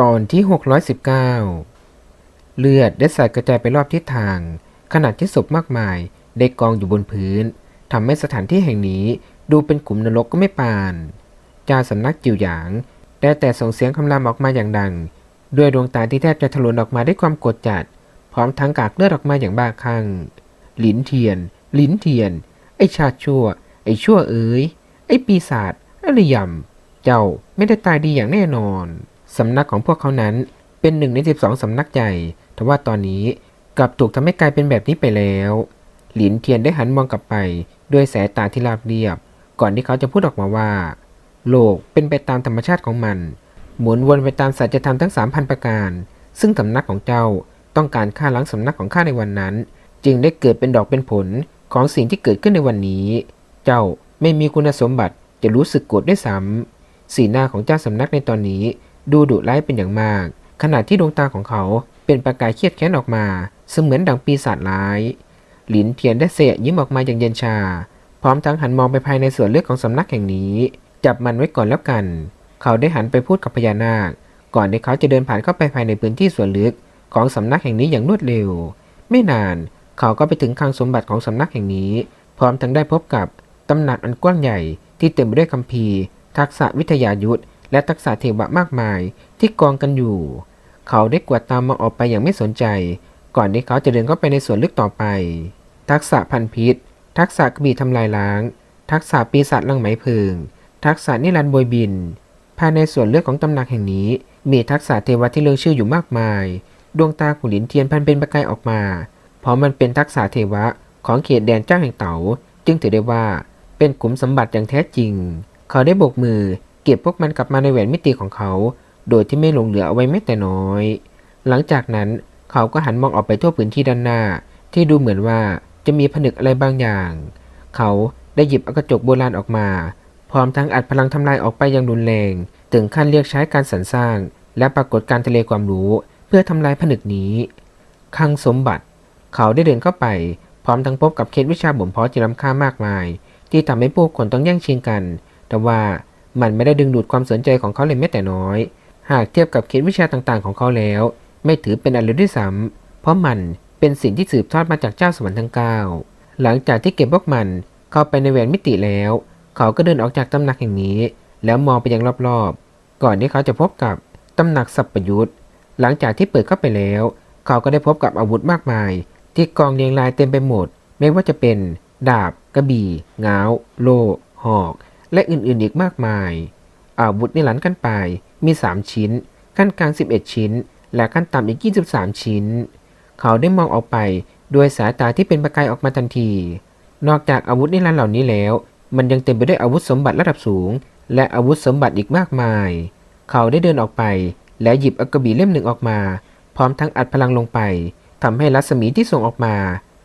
ตอนที่ 619 เลือดได้สาดกระจายไปรอบทิศทาง ขณะที่ศพมากมายได้กองอยู่บนพื้นทำให้สถานที่แห่งนี้ดูเป็นขุมนรกก็ไม่ปานจ้าสำนักจิ๋วหยางได้แต่ส่งเสียงคำรามออกมาอย่างดัง ด้วยดวงตาที่แทบจะทะลุออกมาด้วยความกดจัด พร้อมทั้งกากเลือดออกมาอย่างบ้าคลั่งหลินเทียน หลินเทียน ไอชาชั่ว ไอชั่วเอ๋ยไอปีศาจอะไรยำเจ้าไม่ได้ตายดีอย่างแน่นอน สำนักของพวกเขานั้นเป็นหนึ่งใน 12 สำนักใหญ่แต่ว่าตอนนี้กลับถูกทำให้กลายเป็นแบบนี้ไปแล้ว หลินเทียนได้หันมองกลับไป ด้วยสายตาที่ราบเรียบ ก่อนที่เขาจะพูดออกมาว่า โลกเป็นไปตามธรรมชาติของมัน หมุนวนไปตามสัจธรรมทั้ง 3,000 ประการ ซึ่งสำนักของเจ้าต้องการฆ่าล้างสำนักของข้าในวันนั้น จึงได้เกิดเป็นดอกเป็นผลของสิ่งที่เกิดขึ้นในวันนี้ เจ้าไม่มีคุณสมบัติจะรู้สึกโกรธด้วยซ้ำสีหน้าของเจ้าสำนักในตอนนี้ ดูดุร้ายเป็นอย่างมาก ขณะที่ดวงตาของเขาเป็นประกายเครียดแค้นออกมา เสมือนดังปีศาจร้าย หลินเทียนได้เสยยิ้มออกมาอย่างเย็นชา พร้อมทั้งหันมองไปภายในส่วนลึกของสำนักแห่งนี้ จับมันไว้ก่อนแล้วกัน เขาได้หันไปพูดกับพญานาค ก่อนที่เขาจะเดินผ่านเข้าไปภายในพื้นที่ส่วนลึกของสำนักแห่งนี้อย่างรวดเร็ว ไม่นานเขาก็ไปถึงคลังสมบัติของสำนักแห่งนี้ พร้อมทั้งได้พบกับตำหนักอันกว้างใหญ่ที่เต็มไปด้วยคัมภีร์ ทักษะวิทยายุทธ และทักษะเทวะมากมายที่กองกันอยู่ เขาได้กวาดตามมองออกไปอย่างไม่สนใจ ก่อนที่เขาจะเดินเข้าไปในสวนลึกต่อไป ทักษะพันพิษ ทักษะกระบี่ทำลายล้าง ทักษะปีศาจลังไหมเพลิงทักษะนิรันดร์บวยบิน ภายในส่วนเลือกของตำหนักแห่งนี้ มีทักษะเทวะที่เลืองชื่ออยู่มากมาย ดวงตาของหลินเทียนพันเป็นประกายออกมา เพราะมันเป็นทักษะเทวะของเขตแดนเจ้าแห่งเต๋า จึงถือได้ว่าเป็นขุมสมบัติอย่างแท้จริง เขาได้โบกมือ เก็บพวกมันกลับมาในแหวนมิติของเขา โดยที่ไม่หลงเหลือเอาไว้แม้แต่น้อย หลังจากนั้นเขาก็หันมองออกไปทั่วพื้นที่ด้านหน้า ที่ดูเหมือนว่าจะมีผนึกอะไรบางอย่าง เขาได้หยิบอากระจกโบราณออกมา พร้อมทั้งอัดพลังทำลายออกไปอย่างรุนแรง ถึงขั้นเรียกใช้การสรรสร้าง และปรากฏการทะเลความรู้ เพื่อทำลายผนึกนี้คังสมบัติ เขาได้เดินเข้าไป พร้อมทั้งพบกับเคล็ดวิชาบ่มเพาะที่ล้ำค่ามากมาย ที่ทำให้ผู้คนต้องแย่งชิงกัน แต่ว่า มันไม่ได้ดึงดูดความสนใจของเขาเลยแม้แต่น้อย หากเทียบกับเคล็ดวิชาต่างๆ ของเขาแล้ว ไม่ถือเป็นอะไรด้วยซ้ำเพราะมันเป็นสิ่งที่สืบทอดมาจากเจ้าสวรรค์ทั้งเก้าหลังจากที่เก็บพวกมันเข้าไปในแหวนมิติแล้ว เขาก็เดินออกจากตำหนักแห่งนี้ แล้วมองไปยังรอบๆ ก่อนที่เขาจะพบกับตำหนักสัพปยุทธ์หลังจากที่เปิดเข้าไปแล้ว เขาก็ได้พบกับอาวุธมากมาย ที่กองเรียงรายเต็มไปหมด ไม่ว่าจะเป็น ดาบ กระบี่ง้าว โล่หอก และอื่นๆอีกมากมาย อาวุธในหลันขั้นปลายมี 3 ชิ้น ขั้นกลาง 11 ชิ้น และขั้นต่ำอีก 23 ชิ้น เขาได้มองออกไปด้วยสายตาที่เป็นประกายออกมาทันที นอกจากอาวุธในหลันเหล่านี้แล้ว มันยังเต็มไปด้วยอาวุธสมบัติระดับสูง และอาวุธสมบัติอีกมากมาย เขาได้เดินออกไป และหยิบอากบีเล่มหนึ่งออกมา พร้อมทั้งอัดพลังลงไปทำให้รัศมีที่ส่งออกมา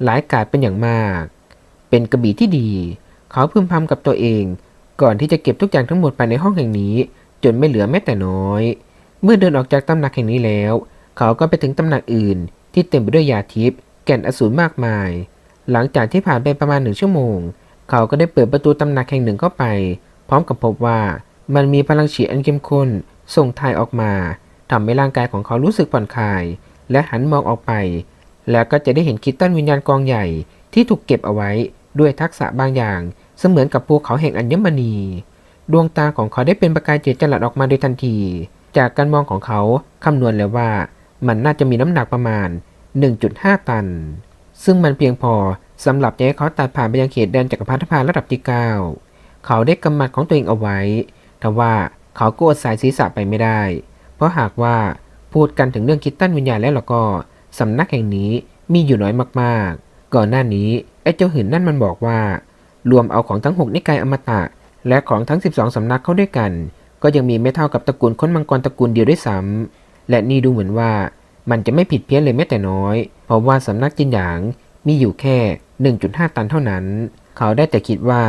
หลายกาดเป็นอย่างมาก เป็นกระบี่ที่ดี เขาพึมพำกับตัวเอง ก่อนที่จะเก็บทุกอย่างทั้งหมดไปในห้องแห่งนี้ จนไม่เหลือแม้แต่น้อย เมื่อเดินออกจากตำหนักแห่งนี้แล้ว เขาก็ไปถึงตำหนักอื่น ที่เต็มไปด้วยยาทิพย์แก่นอสูรมากมาย หลังจากที่ผ่านไปประมาณหนึ่งชั่วโมง เขาก็ได้เปิดประตูตำหนักแห่งหนึ่งเข้าไป พร้อมกับพบว่ามันมีพลังฉีดอันเข้มข้นส่งทายออกมาทำให้ร่างกายของเขารู้สึกผ่อนคลาย และหันมองออกไป แล้วก็จะได้เห็นคิตตันวิญญาณกองใหญ่ที่ถูกเก็บเอาไว้ด้วยทักษะบางอย่าง เสมือนกับภูเขาแห่งอัญมณี ดวงตาของเขาได้เป็นประกายเจิดจรัสออกมาโดยทันที จากการมองของเขาคำนวณแล้วว่ามันน่าจะมีน้ำหนักประมาณ 1.5 ตัน ซึ่งมันเพียงพอสำหรับจะให้เขาตัดผ่านไปยังเขตแดนจักรพรรดิพาระดับที่ 9 เขาได้กำมัดของตัวเองเอาไว้ แต่ว่าเขาก็อดสายศีรษะไปไม่ได้ เพราะหากว่าพูดกันถึงเรื่องคิดตั้นวิญญาณแล้วล่ะก็สำนักแห่งนี้มีอยู่น้อยมากๆ ก่อนหน้านี้ไอ้เจ้าหื่นนั่นมันบอกว่า รวมเอาของทั้ง 6 นิกายอมตะ และของทั้ง 12 สำนักเข้าด้วยกัน ก็ยังมีไม่เท่ากับตระกูลค้นมังกรตระกูลเดียวด้วยซ้ำและนี่ดูเหมือนว่ามันจะไม่ผิดเพี้ยนเลยแม้แต่น้อย เพราะว่าสำนักจินหยางมีอยู่แค่ 1.5 ตันเท่านั้น เขาได้แต่คิดว่า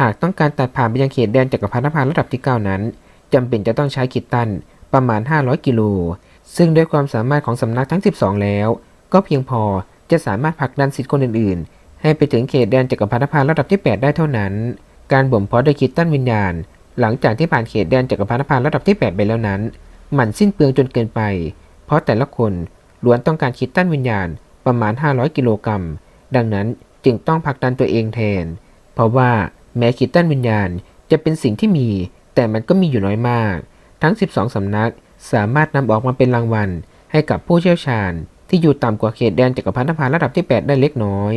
หากต้องการตัดผ่านไปยังเขตแดนจักรพรรดิพาระดับที่ 9 นั้นจำเป็นจะต้องใช้คิดตันประมาณ 500 กิโล ซึ่งด้วยความสามารถของสำนักทั้ง 12 แล้ว ก็เพียงพอจะสามารถผลักดันสิทธิ์คนอื่นๆ ให้ไปถึงเขตแดนจักรพรรดิพาระดับที่ 8 ได้เท่านั้น การบ่มเพาะโดยคิดตันวิญญาณ หลังจากที่ผ่านเขตแดนจักรพรรดิพาระดับที่ 8 ไปแล้วนั้น มันสิ้นเปลืองจนเกินไป เพราะแต่ละคนล้วนต้องการคิดต้านวิญญาณประมาณ 500 กิโลกรัม ดังนั้นจึงต้องผลักดันตัวเองแทน เพราะว่าแม้คิดต้านวิญญาณจะเป็นสิ่งที่มี แต่มันก็มีอยู่น้อยมาก ทั้ง 12 สำนักสามารถนำออกมาเป็นรางวัล ให้กับผู้เชี่ยวชาญ ที่อยู่ต่ำกว่าเขตแดนจักรพันธภาระดับที่ 8 ได้เล็กน้อย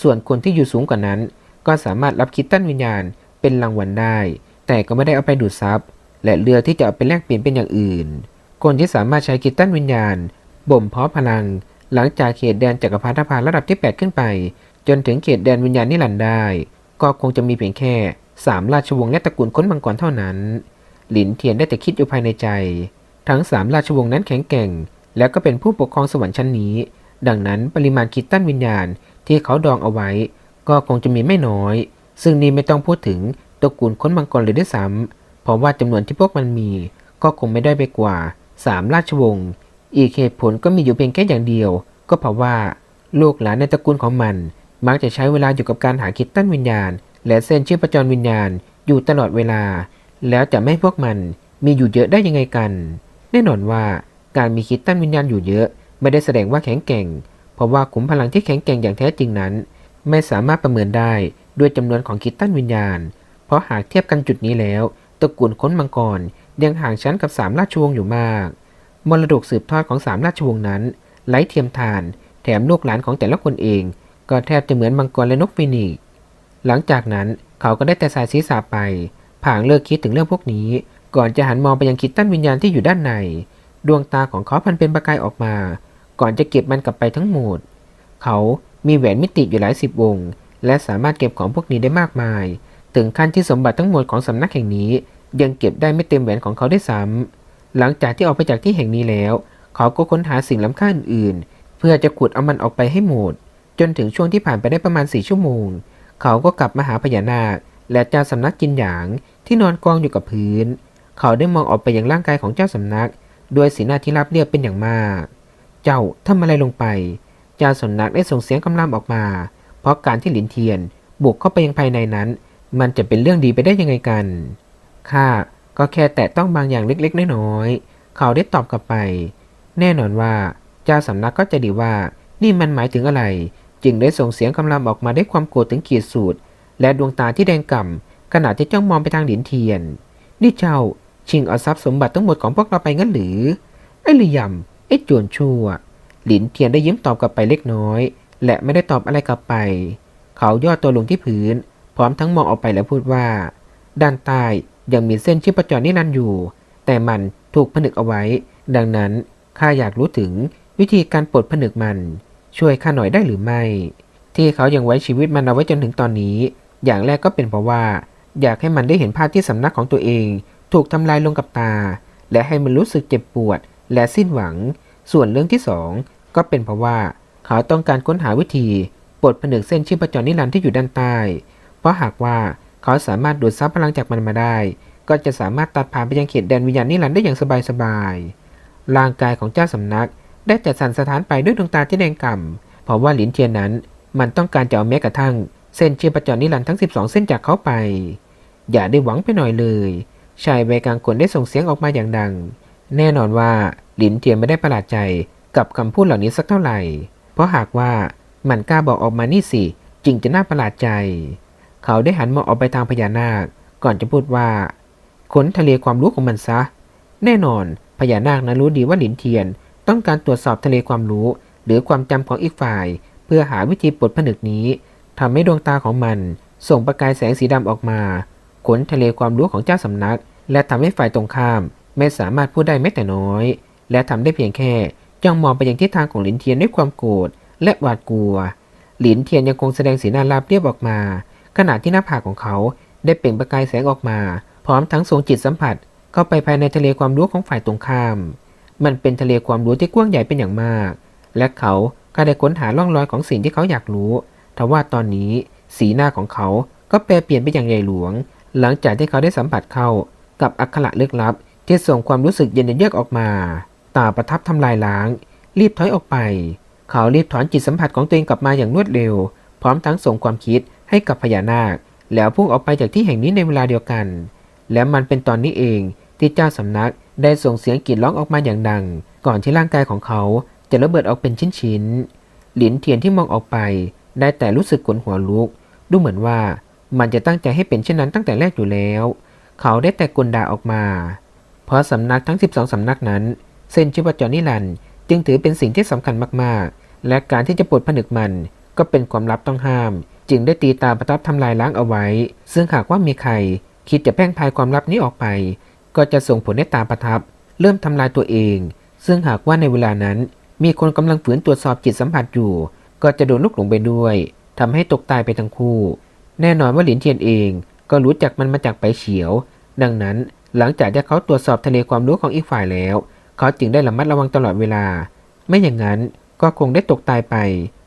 ส่วนคนที่อยู่สูงกว่านั้น ก็สามารถรับคิดต้นวิญญาณเป็นรางวัลได้ แต่ก็ไม่ได้เอาไปดูดซับและเลือกที่จะเอาไปแลกเปลี่ยนเป็นอย่างอื่น คนที่สามารถใช้คิดต้นวิญญาณบ่มเพาะพลัง หลังจากเขตแดนจักรพันธภาระดับที่ 8 ขึ้นไป จนถึงเขตแดนวิญญาณนิรันดร์ได้ ก็คงจะมีเพียงแค่สามราชวงศ์และตระกูลค้นมังกรเท่านั้น หลินเทียนได้แต่คิดอยู่ภายในใจ ทั้งสามราชวงศ์นั้นแข็งแกร่ง และก็เป็นผู้ปกครองสวรรค์ชั้นนี้ ดังนั้นปริมาณคิดต้นวิญญาณ ที่เขาดองเอาไว้ ก็คงจะมีไม่น้อย ซึ่งนี่ไม่ต้องพูดถึงตระกูลค้นมังกรเลยด้วยซ้ำเพราะว่าจำนวนที่พวกมันมี ก็คงไม่ได้ไปกว่าสามราชวงศ์อีกเหตุผลก็มีอยู่เพียงแค่อย่างเดียว ก็เพราะว่าลูกหลานในตระกูลของมัน มักจะใช้เวลาอยู่กับการหาคิดตั้นวิญญาณ และเส้นชีพจรวิญญาณอยู่ตลอดเวลา แล้วจะไม่พวกมันมีอยู่เยอะได้ยังไงกัน แน่นอนว่าการมีคิดตั้นวิญญาณอยู่เยอะ ไม่ได้แสดงว่าแข็งแกร่ง เพราะว่าขุมพลังที่แข็งแกร่งอย่างแท้จริงนั้น ไม่สามารถประเมินได้ด้วยจำนวนของคิดต้นวิญญาณ เพราะหากเทียบกันจุดนี้แล้วตระกูลค้นมังกรยังห่างชั้นกับสามราชวงศ์อยู่มาก มรดกสืบทอดของสามราชวงศ์นั้นไร้เทียมทาน แถมลูกหลานของแต่ละคนเอง ก็แทบจะเหมือนมังกรและนกฟินิกซ์หลังจากนั้นเขาก็ได้แต่สายศีรษะไป ผางเลิกคิดถึงเรื่องพวกนี้ ก่อนจะหันมองไปยังคิดตั้นวิญญาณที่อยู่ด้านใน ดวงตาของเขาพันเป็นประกายออกมา ก่อนจะเก็บมันกลับไปทั้งหมด เขามีแหวนมิติอยู่หลายสิบวง และสามารถเก็บของพวกนี้ได้มากมาย ถึงขั้นที่สมบัติทั้งหมดของสำนักแห่งนี้ ยังเก็บได้ไม่เต็มแหวนของเขาได้ซ้ำหลังจากที่ออกไปจากที่แห่งนี้แล้ว เขาก็ค้นหาสิ่งล้ำค่าอื่นๆ เพื่อจะขุดเอามันออกไปให้หมด จนถึงช่วงที่ผ่านไปได้ประมาณสี่ชั่วโมง เขาก็กลับมาหาพญานาค และเจ้าสำนักจินหยางที่นอนกองอยู่กับพื้น เขาได้มองออกไปยังร่างกายของเจ้าสำนัก ด้วยสีหน้าที่ราบเรียบเป็นอย่างมาก เจ้าทำอะไรลงไปจาสำนักได้ส่งเสียงคำรามออกมา เพราะการที่หลินเทียนบุกเข้าไปยังภายในนั้น มันจะเป็นเรื่องดีไปได้ยังไงกัน ข้าก็แค่แตะต้องบางอย่างเล็กๆ น้อยๆ เขาได้ตอบกลับไป แน่นอนว่าเจ้าสำนักก็จะดีว่า นี่มันหมายถึงอะไร จึงได้ส่งเสียงคำรามออกมาด้วยความโกรธถึงขีดสุดและดวงตาที่แดงก่ำขณะที่จ้องมองไปทางหลินเทียน นี่เจ้าชิงเอาทรัพย์สมบัติทั้งหมดของพวกเราไปงั้นหรือ ไอ้หรือยำ อ้โจรชั่ว หลินเทียนได้ยิ้มตอบกลับไปเล็กน้อย และไม่ได้ตอบอะไรกลับไป เขาย่อตัวลงที่พื้น พร้อมทั้งมองออกไปแล้วพูดว่า ด้านใต้ยังมีเส้นชีพจรนิรันดร์อยู่ แต่มันถูกผนึกเอาไว้ ดังนั้นข้าอยากรู้ถึงวิธีการปลดผนึกมัน ช่วยข้าหน่อยได้หรือไม่ ที่เขายังไว้ชีวิตมันเอาไว้จนถึงตอนนี้ อย่างแรกก็เป็นเพราะว่า อยากให้มันได้เห็นภาพที่สำนักของตัวเอง ถูกทำลายลงกับตา และให้มันรู้สึกเจ็บปวด และสิ้นหวัง ส่วนเรื่องที่สองก็เป็นเพราะว่าเขาต้องการค้นหาวิธีปลดผนึกเส้นชีพจรนิรันดร์ที่อยู่ด้านใต้ เพราะหากว่าเขาสามารถดูดซับพลังจากมันมาได้ ก็จะสามารถตัดผ่านไปยังเขตแดนวิญญาณนิรันดร์ได้อย่างสบายๆ ร่างกายของเจ้าสำนัก ได้แต่สั่นสะท้านไปด้วยดวงตาที่แดงก่ำเพราะว่าหลินเทียนนั้น มันต้องการจะเอาแม้กระทั่งเส้นชีพจรนิรันดร์ทั้ง 12 เส้นจากเขาไป อย่าได้หวังไปหน่อยเลย ชายวัยกลางคนได้ส่งเสียงออกมาอย่างดัง แน่นอนว่าหลินเทียนไม่ได้ประหลาดใจกับคำพูดเหล่านี้สักเท่าไหร่ เพราะหากว่ามันกล้าบอกออกมานี่สิจริงจะน่าประหลาดใจ เขาได้หันมองออกไปทางพญานาค ก่อนจะพูดว่าค้นทะเลความรู้ของมันซะ แน่นอนพญานาคนั้นรู้ดีว่าหลินเทียน ต้องการตรวจสอบทะเลความรู้ หรือความจำของอีกฝ่าย เพื่อหาวิธีปลดผนึกนี้ทำให้ดวงตาของมัน ส่งประกายแสงสีดำออกมาขนทะเลความรู้ของเจ้าสำนัก และทำให้ฝ่ายตรงข้าม ไม่สามารถพูดได้แม้แต่น้อย และทำได้เพียงแค่จ้องมองไปยังทิศทางของหลินเทียนด้วยความโกรธและหวาดกลัว หลินเทียนยังคงแสดงสีหน้าราบเรียบออกมา ขณะที่หน้าผากของเขาได้เปล่งประกายแสงออกมา พร้อมทั้งทรงจิตสัมผัส เข้าไปภายในทะเลความรู้ของฝ่ายตรงข้าม มันเป็นทะเลความรู้ที่กว้างใหญ่เป็นอย่างมาก และเขาก็ได้ค้นหาร่องรอยของสิ่งที่เขาอยากรู้ ทว่าตอนนี้สีหน้าของเขาก็แปรเปลี่ยนไปอย่างใหญ่หลวง หลังจากที่เขาได้สัมผัสเข้ากับอักขระลึกลับ ที่ส่งความรู้สึกเย็นเยือกออกมา ตาประทับทำลายล้าง รีบถอยออกไป เขารีบถอนจิตสัมผัสของตัวเองกลับมาอย่างรวดเร็ว พร้อมทั้งส่งความคิดให้กับพญานาค แล้วพุ่งออกไปจากที่แห่งนี้ในเวลาเดียวกัน และมันเป็นตอนนี้เองที่เจ้าสำนักได้ส่งเสียงกรีดร้องออกมาอย่างดัง ก่อนที่ร่างกายของเขาจะระเบิดออกเป็นชิ้นๆ หลินเทียนที่มองออกไป ได้แต่รู้สึกขนหัวลุก ดูเหมือนว่ามันจะตั้งใจให้เป็นเช่นนั้นตั้งแต่แรกอยู่แล้ว เขาได้แต่กลด่าออกมา เพราะสำนักทั้ง 12 สำนักนั้น เส้นชีวจรนิรันด์จึงถือเป็นสิ่งที่สำคัญมากๆ และการที่จะปลดผนึกมันก็เป็นความลับต้องห้าม จึงได้ตีตาประทับทำลายล้างเอาไว้ ซึ่งหากว่ามีใคร คิดจะแพร่งพายความลับนี้ออกไป ก็จะส่งผลให้ตาประทับ เริ่มทำลายตัวเอง ซึ่งหากว่าในเวลานั้น มีคนกำลังฝืนตรวจสอบจิตสัมผัสอยู่ ก็จะโดนลูกหลงไปด้วยทำให้ตกตายไปทั้งคู่ แน่นอนว่าหลินเทียนเองก็รู้จักมันมาจากไปเฉียว ดังนั้น หลังจากที่เขาตรวจสอบทะเลความรู้ของอีกฝ่ายแล้ว เขาจึงได้ระมัดระวังตลอดเวลา ไม่อย่างนั้นก็คงได้ตกตายไป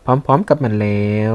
พร้อมๆกับมันแล้ว